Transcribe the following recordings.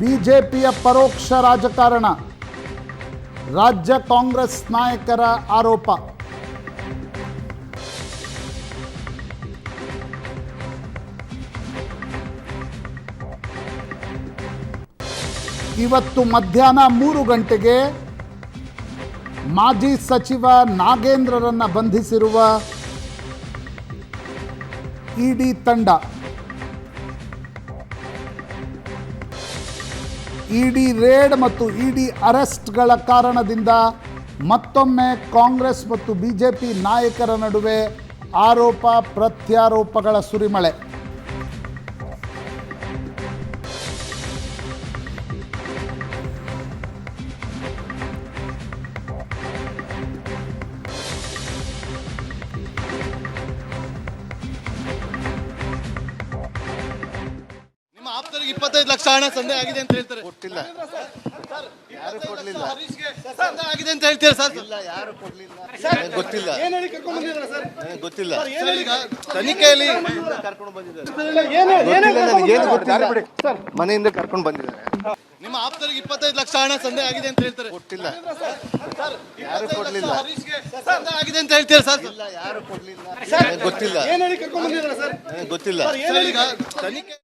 ಬಿಜೆಪಿಯ ಪರೋಕ್ಷ ರಾಜಕಾರಣ, ರಾಜ್ಯ ಕಾಂಗ್ರೆಸ್ ನಾಯಕರ ಆರೋಪ. ಇವತ್ತು ಮಧ್ಯಾಹ್ನ ಮೂರು ಗಂಟೆಗೆ ಮಾಜಿ ಸಚಿವ ನಾಗೇಂದ್ರರನ್ನು ಬಂಧಿಸಿರುವ ಇಡಿ ತಂಡ. ಇಡಿ ರೇಡ್ ಮತ್ತು ಇಡಿ ಅರೆಸ್ಟ್ಗಳ ಕಾರಣದಿಂದ ಮತ್ತೊಮ್ಮೆ ಕಾಂಗ್ರೆಸ್ ಮತ್ತು ಬಿಜೆಪಿ ನಾಯಕರ ನಡುವೆ ಆರೋಪ ಪ್ರತ್ಯಾರೋಪಗಳ ಸುರಿಮಳೆ. ಇಪ್ಪತ್ತೈದು ಲಕ್ಷ ಹಣ ಸಂದೇ ಆಗಿದೆ ಅಂತ ಹೇಳ್ತಾರೆ. ಕೊಟ್ಟಿಲ್ಲ. ಯಾರು ಕೊಡ್ಲಿಲ್ಲ. ಸಂದೇಹ ಆಗಿದೆ ಅಂತ ಹೇಳ್ತೀರಾ ಸರ್? ಇಲ್ಲ ಯಾರು ಕೊಡ್ಲಿಲ್ಲ. ನನಗೆ ಗೊತ್ತಿಲ್ಲ. ಏನ್ ಹೇಳಿ ಕರ್ಕೊಂಡ್ ಬಂದಿದ್ದೀರಾ ಸರ್? ನನಗೆ ಗೊತ್ತಿಲ್ಲ. ತನಿಖೆಯಲ್ಲಿ ಕರ್ಕೊಂಡು ಬಂದಿದ್ದಾರೆ. ಗೊತ್ತಿಲ್ಲ ಬಿಡಿ ಗೊತ್ತಿಲ್ಲ. ಮನೆಯಿಂದ ಕರ್ಕೊಂಡು ಬಂದಿದ್ದಾರೆ. ನಿಮ್ಮ ಆಪ್ತರಿಗೆ ಇಪ್ಪತ್ತೈದು ಲಕ್ಷ ಹಣ ಸಂದೇ ಆಗಿದೆ ಅಂತ ಹೇಳ್ತಾರೆ. ಕೊಟ್ಟಿಲ್ಲ. ಯಾರು ಕೊಡ್ಲಿಲ್ಲ. ಆಗಿದೆ ಅಂತ ಹೇಳ್ತೀರಾ ಸರ್? ಇಲ್ಲ ಯಾರು ಕೊಡ್ಲಿಲ್ಲ. ನನಗೆ ಗೊತ್ತಿಲ್ಲ. ಏನ್ ಹೇಳಿ ಕರ್ಕೊಂಡ್ ಬಂದಿದ್ದೀರಾ ಸರ್? ನನಗೆ ಗೊತ್ತಿಲ್ಲ. ಸರ್, ಈಗ ತನಿಖೆ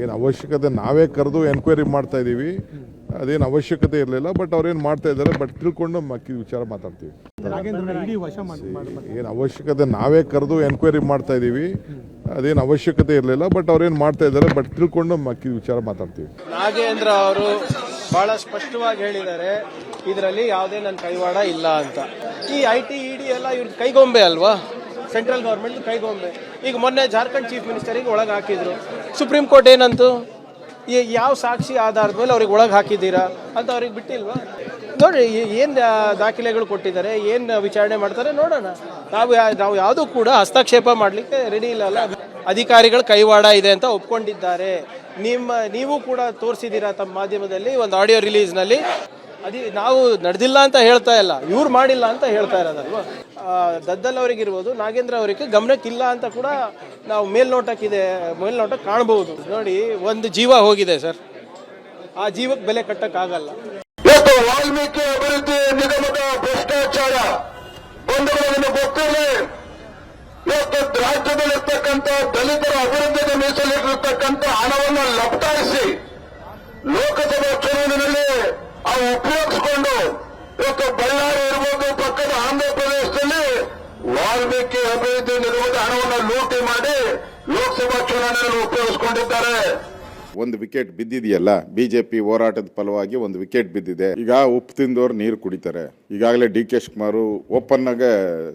ಏನು ಅವಶ್ಯಕತೆ ನಾವೇ ಕರೆದು ಎನ್ಕ್ವೈರಿ ಮಾಡ್ತಾ ಇದ್ದೀವಿ ಅದೇನು ಅವಶ್ಯಕತೆ ಇರಲಿಲ್ಲ ಬಟ್ ಅವ್ರೇನು ಮಾಡ್ತಾ ಇದ್ದಾರೆ ಬಟ್ ತಿಳ್ಕೊಂಡು ಮಕ್ಕಿ ವಿಚಾರ ಮಾತಾಡ್ತೀವಿ. ಏನು ಅವಶ್ಯಕತೆ ನಾವೇ ಕರೆದು ಎನ್ಕ್ವೈರಿ ಮಾಡ್ತಾ ಇದ್ದೀವಿ ಅದೇನು ಅವಶ್ಯಕತೆ ಇರಲಿಲ್ಲ ಬಟ್ ಅವ್ರೇನು ಮಾಡ್ತಾ ಇದ್ದಾರೆ ಬಟ್ ತಿಳ್ಕೊಂಡು ಮಕ್ಕಿ ವಿಚಾರ ಮಾತಾಡ್ತೀವಿ. ನಾಗೇಂದ್ರ ಅವರು ಬಹಳ ಸ್ಪಷ್ಟವಾಗಿ ಹೇಳಿದ್ದಾರೆ ಇದರಲ್ಲಿ ಯಾವುದೇ ನನ್ನ ಕೈವಾಡ ಇಲ್ಲ ಅಂತ. ಈ ಐ ಟಿ ಇಡಿ ಎಲ್ಲ ಇವ್ರ ಕೈಗೊಂಬೆ ಅಲ್ವಾ? ಸೆಂಟ್ರಲ್ ಗೌರ್ಮೆಂಟ್ ಕೈಗೊಂಬೆ. ಈಗ ಮೊನ್ನೆ ಜಾರ್ಖಂಡ್ ಚೀಫ್ ಮಿನಿಸ್ಟರಿಗೆ ಒಳಗೆ ಹಾಕಿದ್ರು. ಸುಪ್ರೀಂ ಕೋರ್ಟ್ ಏನಂತು? ಈ ಯಾವ ಸಾಕ್ಷಿ ಆಧಾರದ ಮೇಲೆ ಅವ್ರಿಗೆ ಒಳಗೆ ಹಾಕಿದ್ದೀರಾ ಅಂತ ಅವ್ರಿಗೆ ಬಿಟ್ಟಿಲ್ವಾ? ನೋಡಿ ಏನು ದಾಖಲೆಗಳು ಕೊಟ್ಟಿದ್ದಾರೆ, ಏನು ವಿಚಾರಣೆ ಮಾಡ್ತಾರೆ ನೋಡೋಣ. ನಾವು ನಾವು ಯಾವುದೂ ಕೂಡ ಹಸ್ತಕ್ಷೇಪ ಮಾಡಲಿಕ್ಕೆ ರೆಡಿ ಇಲ್ಲ ಅಲ್ಲ. ಅಧಿಕಾರಿಗಳ ಕೈವಾಡ ಇದೆ ಅಂತ ಒಪ್ಕೊಂಡಿದ್ದಾರೆ. ನಿಮ್ಮ, ನೀವು ಕೂಡ ತೋರಿಸಿದ್ದೀರಾ ತಮ್ಮ ಮಾಧ್ಯಮದಲ್ಲಿ, ಒಂದು ಆಡಿಯೋ ರಿಲೀಸ್ನಲ್ಲಿ ಅದಿ ನಾವು ನಡೆದಿಲ್ಲ ಅಂತ ಹೇಳ್ತಾ ಇಲ್ಲ. ಇವ್ರು ಮಾಡಿಲ್ಲ ಅಂತ ಹೇಳ್ತಾ ಇರೋದಲ್ವಾ? ದದ್ದಲ್ ಅವರಿಗಿರ್ಬೋದು, ನಾಗೇಂದ್ರ ಅವರಿಗೆ ಗಮನಕ್ಕಿಲ್ಲ ಅಂತ ಕೂಡ ನಾವು ಮೇಲ್ನೋಟಕ್ಕಿದೆ, ಮೇಲ್ನೋಟ ಕಾಣಬಹುದು. ನೋಡಿ, ಒಂದು ಜೀವ ಹೋಗಿದೆ ಸರ್. ಆ ಜೀವಕ್ಕೆ ಬೆಲೆ ಕಟ್ಟಕ್ಕಾಗಲ್ಲ. ವಾಲ್ಮೀಕಿ ಅಭಿವೃದ್ಧಿ ನಿಗಮದ ಭ್ರಷ್ಟಾಚಾರ ರಾಜ್ಯದಲ್ಲಿರ್ತಕ್ಕಂಥ ದಲಿತರ ಅಭಿವೃದ್ಧಿಗೆ ಮೀಸಲಿಟ್ಟಿರ್ತಕ್ಕಂಥ ಹಣವನ್ನು ಲಪ್ತಾಯಿಸಿ ಲೋಕಸಭಾ ಚುನಾವಣೆಯಲ್ಲಿ ಉಪಯೋಗಿಸಿಕೊಂಡು ಇವತ್ತು ಬಳ್ಳಾರಿ ಇರ್ಬೋದು, ಪಕ್ಕದ ಆಂಧ್ರ ಪ್ರದೇಶದಲ್ಲಿ ವಾಲ್ಮೀಕಿ ಅಭಿವೃದ್ಧಿ ನಿಗಮದ ಹಣವನ್ನು ಲೂಟಿ ಮಾಡಿ ಲೋಕಸಭಾ ಚುನಾವಣೆಯಲ್ಲಿ ಉಪಯೋಗಿಸಿಕೊಂಡಿದ್ದಾರೆ. ಒಂದು ವಿಕೆಟ್ ಬಿದ್ದಿದೆಯಲ್ಲ, ಬಿಜೆಪಿ ಹೋರಾಟದ ಫಲವಾಗಿ ಒಂದು ವಿಕೆಟ್ ಬಿದ್ದಿದೆ. ಈಗ ಉಪ್ಪು ತಿಂದವ್ರು ನೀರು ಕುಡಿತಾರೆ. ಈಗಾಗಲೇ ಡಿ ಕೆ ಶಿವಕುಮಾರ್ ಓಪನ್ ಆಗಿ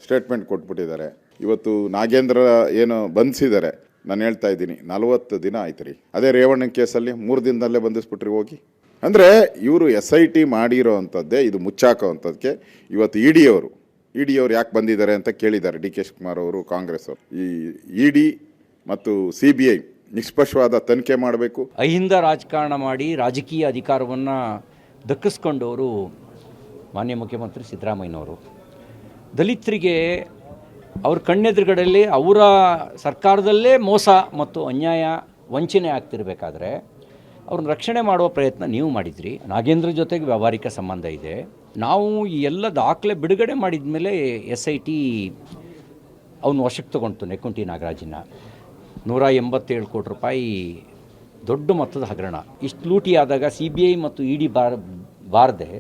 ಸ್ಟೇಟ್ಮೆಂಟ್ ಕೊಟ್ಬಿಟ್ಟಿದ್ದಾರೆ. ಇವತ್ತು ನಾಗೇಂದ್ರ ಏನು ಬಂಧಿಸಿದ್ದಾರೆ. ನಾನು ಹೇಳ್ತಾ ಇದ್ದೀನಿ, ನಲವತ್ತು ದಿನ ಆಯ್ತು ರೀ. ಅದೇ ರೇವಣ್ಣ ಕೇಸಲ್ಲಿ ಮೂರು ದಿನದಲ್ಲೇ ಬಂಧಿಸ್ಬಿಟ್ರಿ ಹೋಗಿ. ಅಂದರೆ ಇವರು ಎಸ್ ಐ ಟಿ ಮಾಡಿರೋ ಅಂಥದ್ದೇ, ಇದು ಮುಚ್ಚಾಕೋ ಅಂಥದ್ದಕ್ಕೆ ಇವತ್ತು ಇ ಡಿ ಅವರು ಇ ಡಿ ಅವರು ಯಾಕೆ ಬಂದಿದ್ದಾರೆ ಅಂತ ಕೇಳಿದ್ದಾರೆ ಡಿ ಕೆ ಶಿವಕುಮಾರ್ ಅವರು, ಕಾಂಗ್ರೆಸ್ ಅವರು. ಈ ಇ ಡಿ ಮತ್ತು ಸಿ ಬಿ ಐ ನಿಷ್ಪಕ್ಷವಾದ ತನಿಖೆ ಮಾಡಬೇಕು. ಅಹಿಂದ ರಾಜಕಾರಣ ಮಾಡಿ ರಾಜಕೀಯ ಅಧಿಕಾರವನ್ನು ದಕ್ಕಿಸ್ಕೊಂಡವರು ಮಾನ್ಯ ಮುಖ್ಯಮಂತ್ರಿ ಸಿದ್ದರಾಮಯ್ಯನವರು. ದಲಿತರಿಗೆ ಅವ್ರ ಕಣ್ಣೆದುರುಗಡೆಯಲ್ಲಿ ಅವರ ಸರ್ಕಾರದಲ್ಲೇ ಮೋಸ ಮತ್ತು ಅನ್ಯಾಯ ವಂಚನೆ ಆಗ್ತಿರ್ಬೇಕಾದ್ರೆ ಅವ್ರನ್ನ ರಕ್ಷಣೆ ಮಾಡುವ ಪ್ರಯತ್ನ ನೀವು ಮಾಡಿದ್ರಿ. ನಾಗೇಂದ್ರ ಜೊತೆಗೆ ವ್ಯಾವಹಾರಿಕ ಸಂಬಂಧ ಇದೆ. ನಾವು ಈ ಎಲ್ಲ ದಾಖಲೆ ಬಿಡುಗಡೆ ಮಾಡಿದ ಮೇಲೆ ಎಸ್ ಐ ಟಿ ಅವನು ವಶಕ್ಕೆ ತಗೊಂತು ನೆಕ್ಕುಂಟಿ ನಾಗರಾಜನ್ನ. ನೂರ ಎಂಬತ್ತೇಳು ಕೋಟಿ ರೂಪಾಯಿ ದೊಡ್ಡ ಮೊತ್ತದ ಹಗರಣ. ಇಷ್ಟು ಲೂಟಿ ಆದಾಗ ಸಿ ಬಿ ಐ ಮತ್ತು ಇ ಡಿ ಬಾರ್, ಬಾರದೆ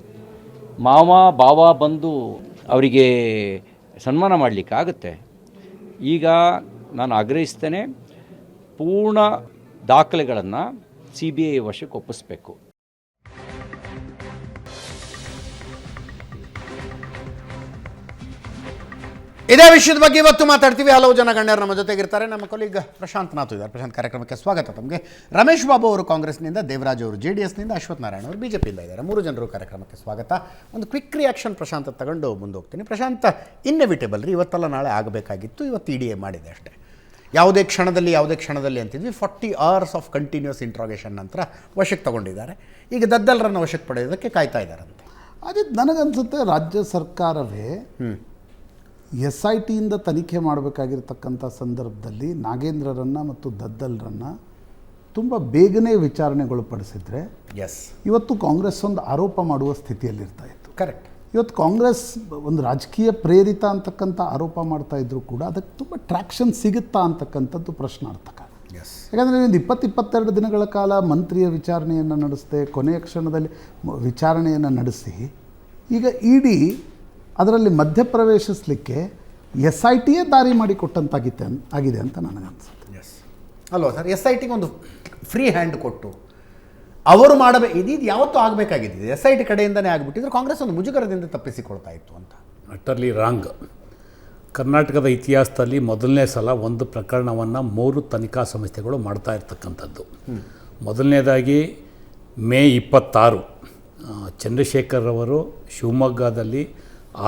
ಮಾವ, ಬಾವ ಬಂದು ಅವರಿಗೆ ಸನ್ಮಾನ ಮಾಡಲಿಕ್ಕಾಗತ್ತೆ ಈಗ ನಾನು ಆಗ್ರಹಿಸ್ತೇನೆ, ಪೂರ್ಣ ದಾಖಲೆಗಳನ್ನು ಸಿ ಬಿ ಐ ವಶಕ್ಕೆ ಒಪ್ಪಿಸ್ಬೇಕು. ಇದೇ ವಿಷಯದ ಬಗ್ಗೆ ಇವತ್ತು ಮಾತಾಡ್ತೀವಿ. ಹಲವು ಜನ ಗಣ್ಯರು ನಮ್ಮ ಜೊತೆಗಿರ್ತಾರೆ ನಮ್ಮ ಕೊಲೀಗ್ ಪ್ರಶಾಂತ್ ನಾಥ್ ಇದ್ದಾರೆ. ಪ್ರಶಾಂತ್, ಕಾರ್ಯಕ್ರಮಕ್ಕೆ ಸ್ವಾಗತ ತಮಗೆ. ರಮೇಶ್ ಬಾಬು ಅವರು ಕಾಂಗ್ರೆಸ್ನಿಂದ, ದೇವರಾಜ್ ಅವರು ಜೆ ಡಿ ಎಸ್ನಿಂದ, ಅಶ್ವಥ್ ನಾರಾಯಣ ಅವರು ಬಿ ಜೆ ಪಿಯಿಂದ ಇದ್ದಾರೆ. ಮೂರು ಜನರು ಕಾರ್ಯಕ್ರಮಕ್ಕೆ ಸ್ವಾಗತ. ಒಂದು ಕ್ವಿಕ್ ರಿಯಾಕ್ಷನ್ ಪ್ರಶಾಂತ್ ತಗೊಂಡು ಮುಂದೆ ಹೋಗ್ತೀನಿ ಪ್ರಶಾಂತ್ ಇನ್ನೆವಿಟೇಬಲ್ ರೀ. ಇವತ್ತಲ್ಲ ನಾಳೆ ಆಗಬೇಕಾಗಿತ್ತು. ಇವತ್ತು ಇ ಡಿ ಎ ಮಾಡಿದೆ ಅಷ್ಟೇ. ಯಾವುದೇ ಕ್ಷಣದಲ್ಲಿ ಯಾವುದೇ ಕ್ಷಣದಲ್ಲಿ ಅಂತಿದ್ವಿ. Forty hours of continuous interrogation ನಂತರ ವಶಕ್ಕೆ ತಗೊಂಡಿದ್ದಾರೆ. ಈಗ ದದ್ದಲ್ರನ್ನು ವಶಕ್ಕೆ ಪಡೆಯೋದಕ್ಕೆ ಕಾಯ್ತಾ ಇದ್ದಾರಂತೆ. ಅದೇ ನನಗನ್ಸುತ್ತೆ ರಾಜ್ಯ ಸರ್ಕಾರವೇ ಎಸ್ ಐ ಟಿಯಿಂದ ತನಿಖೆ ಮಾಡಬೇಕಾಗಿರ್ತಕ್ಕಂಥ ಸಂದರ್ಭದಲ್ಲಿ ನಾಗೇಂದ್ರರನ್ನು ಮತ್ತು ದದ್ದಲ್ರನ್ನು ತುಂಬ ಬೇಗನೆ ವಿಚಾರಣೆಗೊಳಪಡಿಸಿದ್ರೆ ಎಸ್ ಇವತ್ತು ಕಾಂಗ್ರೆಸ್ ಒಂದು ಆರೋಪ ಮಾಡುವ ಸ್ಥಿತಿಯಲ್ಲಿರ್ತಾ ಇತ್ತು. ಕರೆಕ್ಟ್ ಇವತ್ತು ಕಾಂಗ್ರೆಸ್ ಒಂದು ರಾಜಕೀಯ ಪ್ರೇರಿತ ಅಂತಕ್ಕಂಥ ಆರೋಪ ಮಾಡ್ತಾ ಇದ್ರು ಕೂಡ ಅದಕ್ಕೆ ತುಂಬ ಟ್ರ್ಯಾಕ್ಷನ್ ಸಿಗುತ್ತಾ ಅಂತಕ್ಕಂಥದ್ದು ಪ್ರಶ್ನಾರ್ಥಕ. ಎಸ್ ಯಾಕಂದರೆ ಒಂದು ಇಪ್ಪತ್ತು ಇಪ್ಪತ್ತೆರಡು ದಿನಗಳ ಕಾಲ ಮಂತ್ರಿಯ ವಿಚಾರಣೆಯನ್ನು ನಡೆಸಿದೆ ಕೊನೆಯ ಕ್ಷಣದಲ್ಲಿ ವಿಚಾರಣೆಯನ್ನು ನಡೆಸಿ ಈಗ ಇಡಿ ಅದರಲ್ಲಿ ಮಧ್ಯಪ್ರವೇಶಿಸಲಿಕ್ಕೆ ಎಸ್ ಐ ಟಿಯೇ ದಾರಿ ಮಾಡಿಕೊಟ್ಟಂತಾಗಿತ್ತೆ ಆಗಿದೆ ಅಂತ ನನಗೆ ಅನಿಸುತ್ತೆ ಎಸ್ ಅಲ್ವಾ ಸರ್ ಎಸ್ ಐ ಟಿಗೆ ಒಂದು ಫ್ರೀ ಹ್ಯಾಂಡ್ ಕೊಟ್ಟು ಅವರು ಮಾಡಬೇಕು ಇದು ಯಾವತ್ತೂ ಆಗಬೇಕಾಗಿದ್ದು ಎಸ್ ಐ ಟಿ ಕಡೆಯಿಂದನೇ ಆಗಿಬಿಟ್ಟಿದ್ರು ಕಾಂಗ್ರೆಸ್ ಒಂದು ಮುಜುಗರದಿಂದ ತಪ್ಪಿಸಿಕೊಳ್ತಾ ಇತ್ತು ಅಂತ. Utterly wrong. ಕರ್ನಾಟಕದ ಇತಿಹಾಸದಲ್ಲಿ ಮೊದಲನೇ ಸಲ ಒಂದು ಪ್ರಕರಣವನ್ನು ಮೂರು ತನಿಖಾ ಸಂಸ್ಥೆಗಳು ಮಾಡ್ತಾ ಇರ್ತಕ್ಕಂಥದ್ದು. ಮೊದಲನೇದಾಗಿ ಮೇ ಇಪ್ಪತ್ತಾರು ಚಂದ್ರಶೇಖರ್ ಅವರು ಶಿವಮೊಗ್ಗದಲ್ಲಿ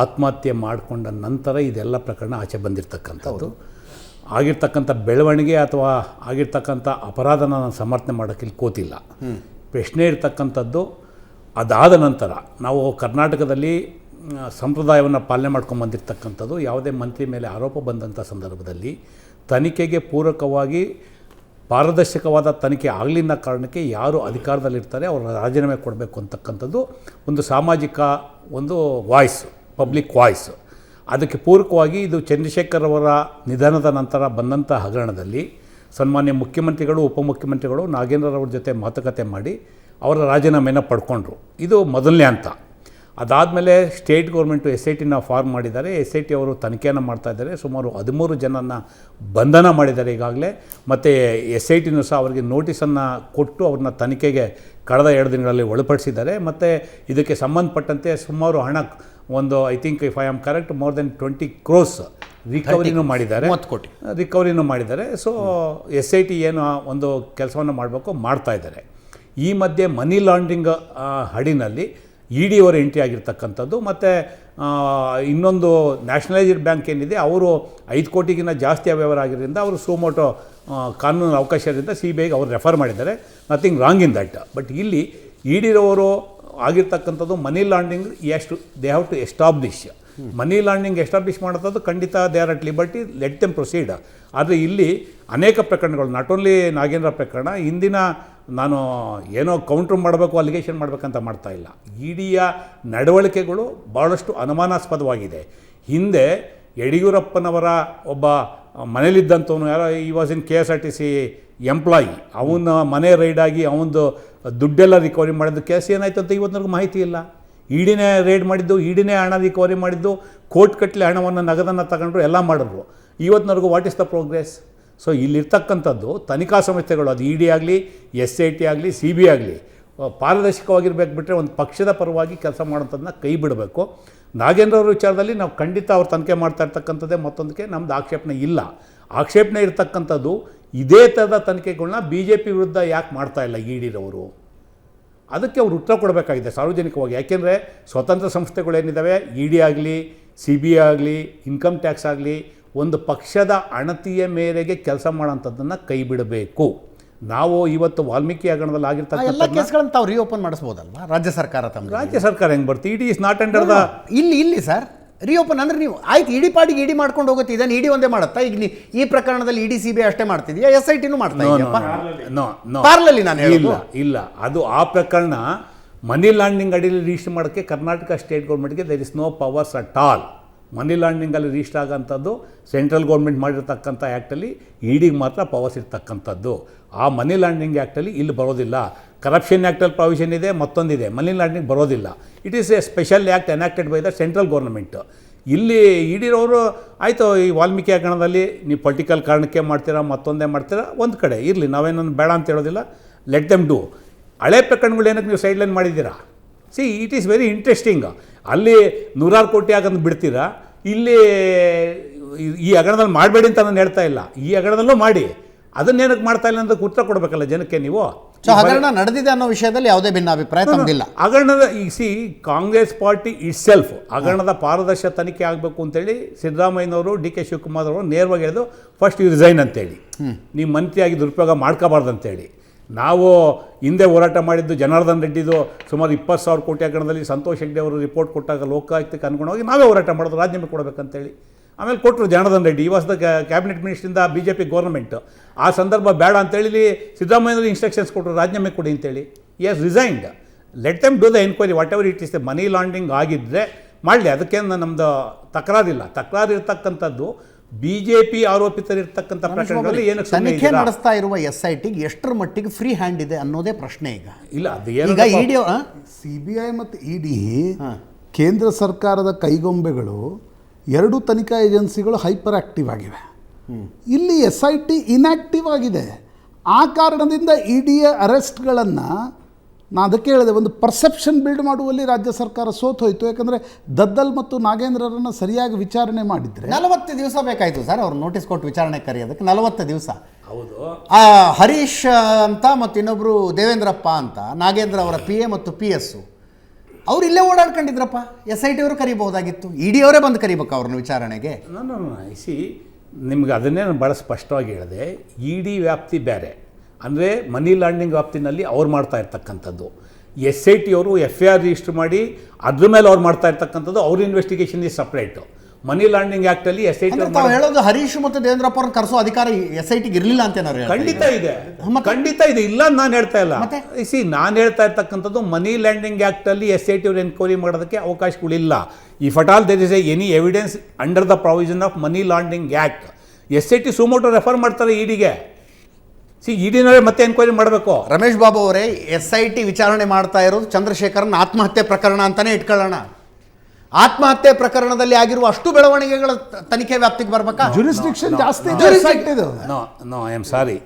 ಆತ್ಮಹತ್ಯೆ ಮಾಡಿಕೊಂಡ ನಂತರ ಇದೆಲ್ಲ ಪ್ರಕರಣ ಆಚೆ ಬಂದಿರತಕ್ಕಂಥದ್ದು. ಆಗಿರ್ತಕ್ಕಂಥ ಬೆಳವಣಿಗೆ ಅಥವಾ ಆಗಿರ್ತಕ್ಕಂಥ ಅಪರಾಧನ ನಾನು ಸಮರ್ಥನೆ ಮಾಡೋಕ್ಕೆ ಇಲ್ಲಿ ಕೂತಿಲ್ಲ ಪ್ರಶ್ನೆ ಇರ್ತಕ್ಕಂಥದ್ದು ಅದಾದ ನಂತರ ನಾವು ಕರ್ನಾಟಕದಲ್ಲಿ ಸಂಪ್ರದಾಯವನ್ನು ಪಾಲನೆ ಮಾಡ್ಕೊಂಡು ಬಂದಿರತಕ್ಕಂಥದ್ದು ಯಾವುದೇ ಮಂತ್ರಿ ಮೇಲೆ ಆರೋಪ ಬಂದಂಥ ಸಂದರ್ಭದಲ್ಲಿ ತನಿಖೆಗೆ ಪೂರಕವಾಗಿ ಪಾರದರ್ಶಕವಾದ ತನಿಖೆ ಆಗಲಿನ ಕಾರಣಕ್ಕೆ ಯಾರು ಅಧಿಕಾರದಲ್ಲಿರ್ತಾರೆ ಅವರ ರಾಜೀನಾಮೆ ಕೊಡಬೇಕು ಅಂತಕ್ಕಂಥದ್ದು ಒಂದು ಸಾಮಾಜಿಕ ಒಂದು ವಾಯ್ಸ್, ಪಬ್ಲಿಕ್ ವಾಯ್ಸ್. ಅದಕ್ಕೆ ಪೂರಕವಾಗಿ ಇದು ಚಂದ್ರಶೇಖರ್ ಅವರ ನಿಧನದ ನಂತರ ಬಂದಂಥ ಹಗರಣದಲ್ಲಿ ಸನ್ಮಾನ್ಯ ಮುಖ್ಯಮಂತ್ರಿಗಳು, ಉಪಮುಖ್ಯಮಂತ್ರಿಗಳು ನಾಗೇಂದ್ರರವ್ರ ಜೊತೆ ಮಾತುಕತೆ ಮಾಡಿ ಅವರ ರಾಜೀನಾಮೆಯನ್ನು ಪಡ್ಕೊಂಡ್ರು. ಇದು ಮೊದಲನೇ ಅಂತ ಅದಾದಮೇಲೆ ಸ್ಟೇಟ್ ಗೌರ್ಮೆಂಟು ಎಸ್ ಐ ಟಿನ ಫಾರ್ಮ್ ಮಾಡಿದ್ದಾರೆ. ಎಸ್ ಐ ಟಿ ಅವರು ತನಿಖೆಯನ್ನು ಮಾಡ್ತಾ ಇದ್ದಾರೆ. ಸುಮಾರು ಹದಿಮೂರು ಜನನ ಬಂಧನ ಮಾಡಿದ್ದಾರೆ ಈಗಾಗಲೇ. ಮತ್ತು ಎಸ್ ಐ ಟಿನೂ ಸಹ ಅವರಿಗೆ ನೋಟಿಸನ್ನು ಕೊಟ್ಟು ಅವ್ರನ್ನ ತನಿಖೆಗೆ ಕಳೆದ ಎರಡು ದಿನಗಳಲ್ಲಿ ಒಳಪಡಿಸಿದ್ದಾರೆ. ಮತ್ತು ಇದಕ್ಕೆ ಸಂಬಂಧಪಟ್ಟಂತೆ ಸುಮಾರು ಹಣ ಒಂದು, I think if I am correct, more than twenty crores ರಿಕವರಿನೂ ಮಾಡಿದ್ದಾರೆ. ಮೂವತ್ತು ಕೋಟಿ. ರಿಕವರಿನೂ ಮಾಡಿದ್ದಾರೆ. ಸೊ ಎಸ್ ಐ ಟಿ ಏನು ಒಂದು ಕೆಲಸವನ್ನು ಮಾಡಬೇಕು ಮಾಡ್ತಾ ಇದ್ದಾರೆ. ಈ ಮಧ್ಯೆ ಮನಿ ಲಾಂಡ್ರಿಂಗ್ ಹಡಿನಲ್ಲಿ ಇ ಡಿ ಅವರು ಎಂಟ್ರಿ ಆಗಿರ್ತಕ್ಕಂಥದ್ದು ಮತ್ತು ಇನ್ನೊಂದು ನ್ಯಾಷನಲೈಸ್ಡ್ ಬ್ಯಾಂಕ್ ಏನಿದೆ ಅವರು ಐದು ಕೋಟಿಗಿಂತ ಜಾಸ್ತಿ ಅವ್ಯವಹಾರ ಆಗಿರೋದ್ರಿಂದ ಅವರು ಸೋಮೋಟೋ ಕಾನೂನು ಅವಕಾಶದಿಂದ ಸಿ ಬಿ ಐಗೆ ಅವರು ರೆಫರ್ ಮಾಡಿದ್ದಾರೆ. Nothing wrong in that but ಇಲ್ಲಿ ಇ ಡಿರವರು ಆಗಿರ್ತಕ್ಕಂಥದ್ದು ಮನಿ ಲಾಂಡ್ರಿಂಗ್ ಎಷ್ಟು they have to establish money laundering establish ಮಾಡೋದು ಖಂಡಿತ they are at liberty, let them proceed. ಆದರೆ ಇಲ್ಲಿ ಅನೇಕ ಪ್ರಕರಣಗಳು, ನಾಟ್ ಓನ್ಲಿ ನಾಗೇಂದ್ರ ಪ್ರಕರಣ, ಇಂದಿನ ನಾನು ಏನೋ ಕೌಂಟ್ರ್ ಮಾಡಬೇಕು ಅಲಿಗೇಷನ್ ಮಾಡಬೇಕಂತ ಮಾಡ್ತಾ ಇಲ್ಲ. ಇಡಿಯ ನಡವಳಿಕೆಗಳು ಭಾಳಷ್ಟು ಅನುಮಾನಾಸ್ಪದವಾಗಿದೆ. ಹಿಂದೆ ಯಡಿಯೂರಪ್ಪನವರ ಒಬ್ಬ ಮನೇಲಿದ್ದಂಥವನು, ಯಾರೋ ಈ was in K S R T C employee ಅವನ ಮನೆ ರೈಡಾಗಿ ಅವನದು ದುಡ್ಡೆಲ್ಲ ರಿಕವರಿ ಮಾಡಿದ ಕೇಸ್ ಏನಾಯ್ತು ಅಂತ ಇವತ್ತಿನವರೆಗೂ ಮಾಹಿತಿ ಇಲ್ಲ. ಇಡಿನೇ ರೇಡ್ ಮಾಡಿದ್ದು, ಈಡಿನೇ ಹಣ ರಿಕವರಿ ಮಾಡಿದ್ದು ಕೋರ್ಟ್ ಕಟ್ಟಲೆ ಹಣವನ್ನು ನಗದನ್ನು ತಗೊಂಡ್ರು ಎಲ್ಲ ಮಾಡಿದ್ರು. ಇವತ್ತಿನವರೆಗೂ what is the progress so ಇಲ್ಲಿರ್ತಕ್ಕಂಥದ್ದು ತನಿಖಾ ಸಂಸ್ಥೆಗಳು, ಅದು ಇ ಡಿ ಆಗಲಿ ಎಸ್ ಐ ಟಿ ಆಗಲಿ ಸಿ ಬಿ ಆಗಲಿ ಪಾರದರ್ಶಕವಾಗಿರ್ಬೇಕು ಬಿಟ್ಟರೆ ಒಂದು ಪಕ್ಷದ ಪರವಾಗಿ ಕೆಲಸ ಮಾಡೋಂಥದ್ದನ್ನ ಕೈ ಬಿಡಬೇಕು. ನಾಗೇಂದ್ರ ಅವರ ವಿಚಾರದಲ್ಲಿ ನಾವು ಖಂಡಿತ ಅವ್ರು ತನಿಖೆ ಮಾಡ್ತಾ ಇರ್ತಕ್ಕಂಥದ್ದೇ ಮತ್ತೊಂದಕ್ಕೆ ನಮ್ಮದು ಆಕ್ಷೇಪಣೆ ಇಲ್ಲ. ಆಕ್ಷೇಪಣೆ ಇರ್ತಕ್ಕಂಥದ್ದು ಇದೇ ಥರದ ತನಿಖೆಗಳನ್ನ ಬಿ ಜೆ ಪಿ ವಿರುದ್ಧ ಯಾಕೆ ಮಾಡ್ತಾ ಇಲ್ಲ ಇ ಡಿರವರು ಅದಕ್ಕೆ ಅವರು ಉತ್ತರ ಕೊಡಬೇಕಾಗಿದೆ ಸಾರ್ವಜನಿಕವಾಗಿ. ಯಾಕೆಂದರೆ ಸ್ವತಂತ್ರ ಸಂಸ್ಥೆಗಳೇನಿದ್ದಾವೆ ಇ ಡಿ ಆಗಲಿ ಸಿ ಬಿ ಆಗಲಿ ಇನ್ಕಮ್ ಟ್ಯಾಕ್ಸ್ ಆಗಲಿ ಒಂದು ಪಕ್ಷದ ಅಣತಿಯ ಮೇರೆಗೆ ಕೆಲಸ ಮಾಡೋಂಥದ್ದನ್ನು ಕೈ ಬಿಡಬೇಕು. ನಾವು ಇವತ್ತು ವಾಲ್ಮೀಕಿ ಹಗರಣದಲ್ಲಿ ಆಗಿರ್ತಕ್ಕಂಥ ತಾವು ರೀಓಪನ್ ಮಾಡಿಸ್ಬೋದಲ್ವಾ? ರಾಜ್ಯ ಸರ್ಕಾರ ತಮ್ಮ ರಾಜ್ಯ ಸರ್ಕಾರ ಹೆಂಗೆ ಬರ್ತೀವಿ it is not under the ಇಲ್ಲಿ ಇಲ್ಲಿ ಸರ್ ರೀಓಪನ್ ಅಂದ್ರೆ ನೀವು ಆಯ್ತು ಇಡಿ ಪಾಡಿಗೆ ಇಡಿ ಮಾಡ್ಕೊಂಡು ಹೋಗುತ್ತೆ ಇದನ್ನು ಇಡಿ ಒಂದೇ ಮಾಡುತ್ತಾ? ಈಗ ನೀ ಈ ಪ್ರಕರಣದಲ್ಲಿ ಇಡಿ ಸಿ ಬಿ ಅಷ್ಟೇ ಮಾಡ್ತಿದ್ಯಾ ಎಸ್ ಐ ಟಿನೂ ಮಾಡ್ತಾ ಇದೆಯಪ್ಪ ನೋ ನೋ ಪಾರ್ಲಲ್ಲಿ ನಾನು ಇಲ್ಲ ಅದು ಆ ಪ್ರಕರಣ ಮನಿ ಲಾಂಡ್ರಿಂಗ್ ಅಡಿಯಲ್ಲಿ ರಿಜಿಸ್ಟರ್ ಮಾಡೋಕ್ಕೆ Karnataka state ಗೌರ್ಮೆಂಟ್ಗೆ there is no powers at all money ಲಾಂಡ್ರಿಂಗಲ್ಲಿ register ಆಗೋಂಥದ್ದು ಸೆಂಟ್ರಲ್ ಗೌರ್ಮೆಂಟ್ ಮಾಡಿರ್ತಕ್ಕಂಥ ಆ್ಯಕ್ಟಲ್ಲಿ ಇಡಿಗೆ ಮಾತ್ರ ಪವರ್ಸ್ ಇರ್ತಕ್ಕಂಥದ್ದು. ಆ ಮನಿ ಲಾಂಡ್ರಿಂಗ್ ಆ್ಯಕ್ಟಲ್ಲಿ ಇಲ್ಲಿ ಬರೋದಿಲ್ಲ. ಕರಪ್ಷನ್ ಆ್ಯಕ್ಟಲ್ಲಿ ಪ್ರಾವಿಷನ್ ಇದೆ, ಮತ್ತೊಂದಿದೆ. ಮನಿ ಲಾಂಡ್ರಿಂಗ್ ಬರೋದಿಲ್ಲ. It is a special act enacted by the central government ಇಲ್ಲಿ ಇಡಿರೋರು ಆಯಿತು, ಈ ವಾಲ್ಮೀಕಿ ಹಗರಣದಲ್ಲಿ ನೀವು ಪೊಲಿಟಿಕಲ್ ಕಾರಣಕ್ಕೆ ಮಾಡ್ತೀರಾ, ಮತ್ತೊಂದೇ ಮಾಡ್ತೀರಾ? ಒಂದು ಕಡೆ, ಇರಲಿ, ನಾವೇನೊಂದು ಬೇಡ ಅಂತ ಹೇಳೋದಿಲ್ಲ. ಲೆಟ್ ದೆಮ್ ಡೂ ಹಳೆ ಪ್ರಕರಣಗಳು ಏನಕ್ಕೆ ನೀವು ಸೈಡ್ಲೈನ್ ಮಾಡಿದ್ದೀರಾ? See it is very interesting ಅಲ್ಲಿ ನೂರಾರು ಕೋಟಿ ಆಗಂದು ಬಿಡ್ತೀರಾ? ಇಲ್ಲಿ ಈ- ಈ ಹಗರಣದಲ್ಲಿ ಮಾಡಬೇಡಿ ಅಂತ ನಾನು ಹೇಳ್ತಾ ಇಲ್ಲ. ಈ ಹಗರಣದಲ್ಲೂ ಮಾಡಿ. ಅದನ್ನೇನಕ್ಕೆ ಮಾಡ್ತಾ ಇಲ್ಲ ಅಂತ ಉತ್ತರ ಕೊಡಬೇಕಲ್ಲ ಜನಕ್ಕೆ ನೀವು? ಸೊ ಹಗರಣ ನಡೆದಿದೆ ಅನ್ನೋ ವಿಷಯದಲ್ಲಿ ಯಾವುದೇ ಭಿನ್ನಾಭಿಪ್ರಾಯ ತಮ್ಮದಿಲ್ಲ ಹಗರಣದ ಈ see Congress party itself ಹಗರಣದ ಪಾರದರ್ಶ ತನಿಖೆ ಆಗಬೇಕು ಅಂತೇಳಿ ಸಿದ್ದರಾಮಯ್ಯನವರು ಡಿ ಕೆ ಶಿವಕುಮಾರ್ ಅವರು ನೇರವಾಗಿ ಹೇಳಿದ್ರು ಫಸ್ಟ್ ಯು ರಿಸೈನ್ ಅಂತೇಳಿ. ನೀವು ಮಂತ್ರಿಯಾಗಿ ದುರುಪಯೋಗ ಮಾಡ್ಕೋಬಾರ್ದು ಅಂತೇಳಿ. ನಾವು ಹಿಂದೆ ಹೋರಾಟ ಮಾಡಿದ್ದು ಜನಾರ್ದನ್ ರೆಡ್ಡಿದು ಸುಮಾರು ಇಪ್ಪತ್ತು ಸಾವಿರ ಕೋಟಿ ಹಗರಣದಲ್ಲಿ ಸಂತೋಷ್ ಹೆಗ್ಡೆ ಅವರು ರಿಪೋರ್ಟ್ ಕೊಟ್ಟಾಗ ಲೋಕಾಯುಕ್ತಕ್ಕೆ ಅನುಗುಣವಾಗಿ ನಾವೇ ಹೋರಾಟ ಮಾಡೋದು ರಾಜೀನಾಮೆ ಕೊಡಬೇಕಂತೇಳಿ. ಆಮೇಲೆ ಕೊಟ್ಟರು ಜನಾರ್ದನ್ ರೆಡ್ಡಿ. ಈ ವಾಸ್ ದ ಕ್ಯಾಬಿನೆಟ್ ಮಿನಿಸ್ಟ್ರಿಂದ ಬಿ ಜೆ ಪಿ ಗೌರ್ಮೆಂಟ್ ಆ ಸಂದರ್ಭ ಬೇಡ ಅಂತೇಳಿ ಸಿದ್ದರಾಮಯ್ಯನವರು ಇನ್ಸ್ಟ್ರಕ್ಷನ್ಸ್ ಕೊಟ್ಟರು ರಾಜೀನಾಮೆ ಕೊಡಿ ಅಂತೇಳಿ. Yes resigned let them do the enquiry whatever it is the money laundering ಆಗಿದ್ದರೆ ಮಾಡಲಿ. ಅದಕ್ಕೇನು ನಮ್ಮದು ತಕರಾರಿಲ್ಲ. ತಕರಾರು ಇರ್ತಕ್ಕಂಥದ್ದು ಬಿ ಜೆ ಪಿ ಆರೋಪಿತರಿರ್ತಕ್ಕಂಥ ಪ್ರಕರಣಗಳಲ್ಲಿ ಏನಕ್ಕೆ ತನಿಖೆ ನಡೆಸ್ತಾ ಇರುವ ಎಸ್ ಐ ಟಿಗೆ ಎಷ್ಟರ ಮಟ್ಟಿಗೆ ಫ್ರೀ ಹ್ಯಾಂಡ್ ಇದೆ ಅನ್ನೋದೇ ಪ್ರಶ್ನೆ ಈಗ. ಇಲ್ಲ ಅದು ಇಡಿ ಸಿ ಬಿ ಐ ಮತ್ತು ಇ ಡಿ ಕೇಂದ್ರ ಸರ್ಕಾರದ ಕೈಗೊಂಬೆಗಳು ಎರಡು ತನಿಖಾ ಏಜೆನ್ಸಿಗಳು ಹೈಪರ್ ಆಕ್ಟಿವ್ ಆಗಿವೆ. ಇಲ್ಲಿ ಎಸ್ ಐ ಟಿ ಇನ್ಆಕ್ಟಿವ್ ಆಗಿದೆ. ಆ ಕಾರಣದಿಂದ ಇ ಡಿಯ ಅರೆಸ್ಟ್ಗಳನ್ನು ನಾನು ಅದಕ್ಕೆ ಹೇಳಿದೆ ಒಂದು ಪರ್ಸೆಪ್ಷನ್ ಬಿಲ್ಡ್ ಮಾಡುವಲ್ಲಿ ರಾಜ್ಯ ಸರ್ಕಾರ ಸೋತೋಯ್ತು ಯಾಕಂದರೆ ದದ್ದಲ್ ಮತ್ತು ನಾಗೇಂದ್ರರನ್ನು ಸರಿಯಾಗಿ ವಿಚಾರಣೆ ಮಾಡಿದರೆ ನಲವತ್ತು ದಿವಸ ಬೇಕಾಯಿತು ಸರ್ ಅವ್ರು ನೋಟಿಸ್ ಕೊಟ್ಟು ವಿಚಾರಣೆ ಕರೆಯೋದಕ್ಕೆ ನಲವತ್ತು ದಿವಸ. ಹೌದು. ಆ ಹರೀಶ್ ಅಂತ ಮತ್ತು ಇನ್ನೊಬ್ಬರು ದೇವೇಂದ್ರಪ್ಪ ಅಂತ ನಾಗೇಂದ್ರ ಅವರ ಪಿ ಎ ಮತ್ತು ಪಿ ಎಸ್ಸು ಅವ್ರು ಇಲ್ಲೇ ಓಡಾಡ್ಕೊಂಡಿದ್ರಪ್ಪ. ಎಸ್ ಐ ಟಿ ಅವರು ಕರಿಬಹುದಾಗಿತ್ತು. ಇ ಡಿ ಅವರೇ ಬಂದು ಕರಿಬೇಕು ಅವ್ರನ್ನ ವಿಚಾರಣೆಗೆ. ನಾನು ಸಿ ನಿಮ್ಗೆ ಅದನ್ನೇ ನಾನು ಭಾಳ ಸ್ಪಷ್ಟವಾಗಿ ಹೇಳಿದೆ. ಇ ಡಿ ವ್ಯಾಪ್ತಿ ಬೇರೆ. ಅಂದರೆ ಮನಿ ಲಾಂಡ್ರಿಂಗ್ ವ್ಯಾಪ್ತಿನಲ್ಲಿ ಅವ್ರು ಮಾಡ್ತಾ ಇರ್ತಕ್ಕಂಥದ್ದು. ಎಸ್ ಐ ಟಿ ಅವರು ಎಫ್ ಐ ಆರ್ ರಿಜಿಸ್ಟರ್ ಮಾಡಿ ಅದ್ರ ಮೇಲೆ ಅವ್ರು ಮಾಡ್ತಾ ಇರ್ತಕ್ಕಂಥದ್ದು, ಅವ್ರ investigation is separate money laundering ಆ್ಯಕ್ಟಲ್ಲಿ S I T ತಾವು ಹೇಳೋದು ಹರೀಶ್ ಮತ್ತು ದೇವೇಂದ್ರಪ್ಪ ಅವ್ರನ್ನ ಕರೆಸೋ ಅಧಿಕಾರ ಎಸ್ ಐ ಟಿಗೆ ಇರಲಿಲ್ಲ ಅಂತ ಖಂಡಿತ ಇದೆ? ಖಂಡಿತ ಇದೆ. ಇಲ್ಲ ಅಂತ ನಾನು ಹೇಳ್ತಾ ಇಲ್ಲ. ಸಿ ನಾನು ಹೇಳ್ತಾ ಇರ್ತಕ್ಕಂಥದ್ದು ಮನಿ ಲ್ಯಾಂಡಿಂಗ್ ಅಲ್ಲಿ ಎಸ್ ಐ ಟಿ ಅವ್ರು ಎನ್ಕ್ವೈರಿ ಮಾಡೋದಕ್ಕೆ ಅವಕಾಶಗಳಿಲ್ಲ ಈ all there is a any evidence under the provision of money laundering act S I T suo motu refer ಮಾಡ್ತಾರೆ ಇಡಿಗೆ ಸಿ ಇಡಿನವರೇ ಮತ್ತೆ ಎನ್ಕ್ವೈರಿ ಮಾಡಬೇಕು. ರಮೇಶ್ ಬಾಬು ಅವರೇ ಎಸ್ ಐ ಟಿ ವಿಚಾರಣೆ ಮಾಡ್ತಾ ಇರೋದು ಚಂದ್ರಶೇಖರನ್ ಆತ್ಮಹತ್ಯೆ ಪ್ರಕರಣ ಅಂತಾನೆ ಇಟ್ಕೊಳ್ಳೋಣ. ಆತ್ಮಹತ್ಯೆ ಪ್ರಕರಣದಲ್ಲಿ ಆಗಿರುವ ಅಷ್ಟು ಬೆಳವಣಿಗೆಗಳ ತನಿಖೆ ವ್ಯಾಪ್ತಿಗೆ ಬರ್ಬೇಕಾ? ಜುರಿಸ್ಡಿಕ್ಷನ್ ಜಾಸ್ತಿ ನೋ ಐ ಆಮ್ ಸಾರಿ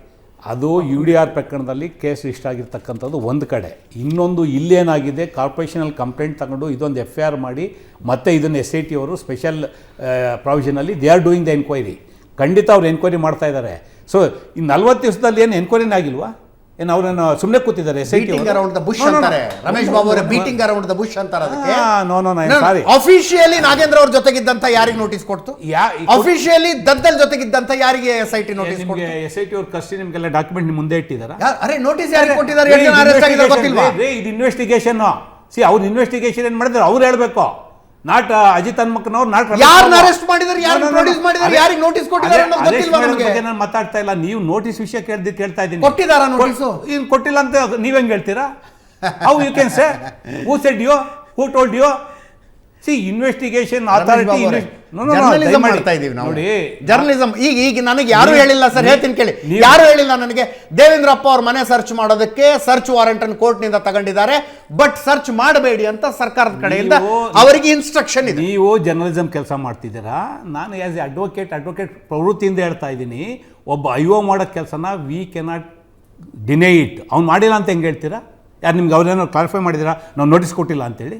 ಅದು ಯು ಡಿ ಆರ್ ಪ್ರಕರಣದಲ್ಲಿ ಕೇಸ್ ರಿಜಿಸ್ಟರ್ ಆಗಿರ್ತಕ್ಕಂಥದ್ದು ಒಂದು ಕಡೆ. ಇನ್ನೊಂದು ಇಲ್ಲೇನಾಗಿದೆ ಕಾರ್ಪೊರೇಷನಲ್ಲಿ ಕಂಪ್ಲೇಂಟ್ ತಗೊಂಡು ಇದೊಂದು ಎಫ್ ಐ ಆರ್ ಮಾಡಿ ಮತ್ತೆ ಇದನ್ನು ಎಸ್ ಐ ಟಿ ಅವರು special ಪ್ರಾವಿಷನಲ್ಲಿ they are doing the enquiry ಖಂಡಿತ ಅವ್ರು ಎನ್ಕ್ವೈರಿ ಮಾಡ್ತಾ ಇದ್ದಾರೆ ಸೊ ಈ ನಲ್ವತ್ತು ದಿವಸದಲ್ಲಿ ಏನು ಎನ್ಕ್ವೈರಿನೇ ಆಗಿಲ್ವಾ? ಏನು ಅವ್ರನ್ನ ಸುಮ್ಮನೆ ಕೂತಿದ್ದಾರೆ ಬೀಟಿಂಗ್ ಅರೌಂಡ್ ದ ಬುಷ್ ಅಂತಾರೆ. ರಮೇಶ್ ಬಾಬು ಅವರ ಬೀಟಿಂಗ್ ಅರೌಂಡ್ ದ ಬುಷ್ ಅಂತಾರೆ ಅದಕ್ಕೆ. No no no sorry officially Nagendra ಅವ್ರ ಜೊತೆಗಿದ್ದಂತ ಯಾರಿಗೆ ನೋಟಿಸ್ ಕೊಡ್ತು? ಯಾ ಅಫಿಷಿಯಲಿ ದದ್ದಲ್ ಜೊತೆಗಿದ್ದಂತ ಯಾರಿಗೆ ಎಸ್ ಐ ಟಿ ನೋಟಿಸ್ ಕೊಡ್ತು? ಎಸ್ ಐ ಟಿ ಅವ್ರ ಕಸ್ಟಿ ನಿಮಗೆಲ್ಲ ಡಾಕ್ಯುಮೆಂಟ್ ಮುಂದೆ ಇಟ್ಟಿದ್ದಾರೆ ಅರೆ ನೋಟಿಸ್ ಯಾರಿಗೆ ಕೊಟ್ಟಿದ್ದಾರೆ? ಅರೆಸ್ಟ್ ಆಗಿದ್ದಾರೆ ಗೊತ್ತಿಲ್ವಾ? ಇದು ಇನ್ವೆಸ್ಟಿಗೇಷನ್ ಸಿ ಅವ್ರ ಇನ್ವೆಸ್ಟಿಗೇಷನ್ ಏನ್ ಮಾಡಿದ್ರು? ಅವ್ರು ಹೇಳ್ಬೇಕು. ನಾಟ್ ಅಜಿತ್ ಹನ್ಮಕ್ಕನವ್ರು ನಾಟ್ ಯಾರನ್ನ ಅರೆಸ್ಟ್ ಮಾಡಿದ್ರು ಯಾರು ನೋಟಿಸ್ ಮಾಡಿದ್ರು ಯಾರಿಗೆ ನೋಟಿಸ್ ಕೊಟ್ಟಿದ್ದಾರೆ ಅನ್ನೋದು ಗೊತ್ತಿಲ್ವಾ ನಮಗೆ? ನಾನು ಮಾತಾಡ್ತಾ ಇಲ್ಲ. ನೀವು ನೋಟಿಸ್ ವಿಷಯ ಕೇಳ್ದಿ ಕೇಳ್ತಾ ಇದ್ದೀನಿ. ಕೊಟ್ಟಿದಾರ ನೋಟಿಸ್ ಇನ್ ಕೊಟ್ಟಿಲ್ಲ ಅಂತ ನೀವ್ ಹೆಂಗ್ ಹೇಳ್ತೀರಾ? How you can say who said you who told you see investigation authority journalism ಮಾಡ್ತಾ ಇದೀವಿ ನಾವು. ನೋಡಿ ಜರ್ನಲಿಸಂ ಈಗ ಈಗ ನನಗೆ ಯಾರು ಹೇಳಿಲ್ಲ ಸರ್ ಹೇಳ್ತೀನಿ ಕೇಳಿ. ಯಾರು ಹೇಳಿಲ್ಲ ನನಗೆ ದೇವೇಂದ್ರಪ್ಪ ಅವ್ರ ಮನೆ ಸರ್ಚ್ ಮಾಡೋದಕ್ಕೆ ಸರ್ಚ್ ವಾರೆಂಟ್ ಅನ್ನು ಕೋರ್ಟ್ನಿಂದ ತಗೊಂಡಿದ್ದಾರೆ. ಬಟ್ ಸರ್ಚ್ ಮಾಡಬೇಡಿ ಅಂತ ಸರ್ಕಾರದ ಕಡೆಯಿಂದ ಅವರಿಗೆ ಇನ್ಸ್ಟ್ರಕ್ಷನ್ ಇದೆ. ನೀವು ಜರ್ನಲಿಸಂ ಕೆಲಸ ಮಾಡ್ತಿದ್ದೀರಾ? ನಾನು ಆಸ್ ಎ ಅಡ್ವೊಕೇಟ್ ಅಡ್ವೊಕೇಟ್ ಪ್ರವೃತ್ತಿಯಿಂದ ಹೇಳ್ತಾ ಇದ್ದೀನಿ. ಒಬ್ಬ ಐಒ ಮಾಡೋ ಕೆಲಸನ ವಿ ಕೆನಾಟ್ ಡಿನೇ ಇಟ್ ಅವ್ನು ಮಾಡಿಲ್ಲ ಅಂತ ಹೆಂಗೆ ಹೇಳ್ತೀರಾ? ಯಾರು ನಿಮ್ಗೆ ಅವ್ರೇನೋ ಕ್ಲಾರಿಫೈ ಮಾಡಿದ್ದೀರಾ? ನಾವು ನೋಟಿಸ್ ಕೊಟ್ಟಿಲ್ಲ ಅಂತೇಳಿ.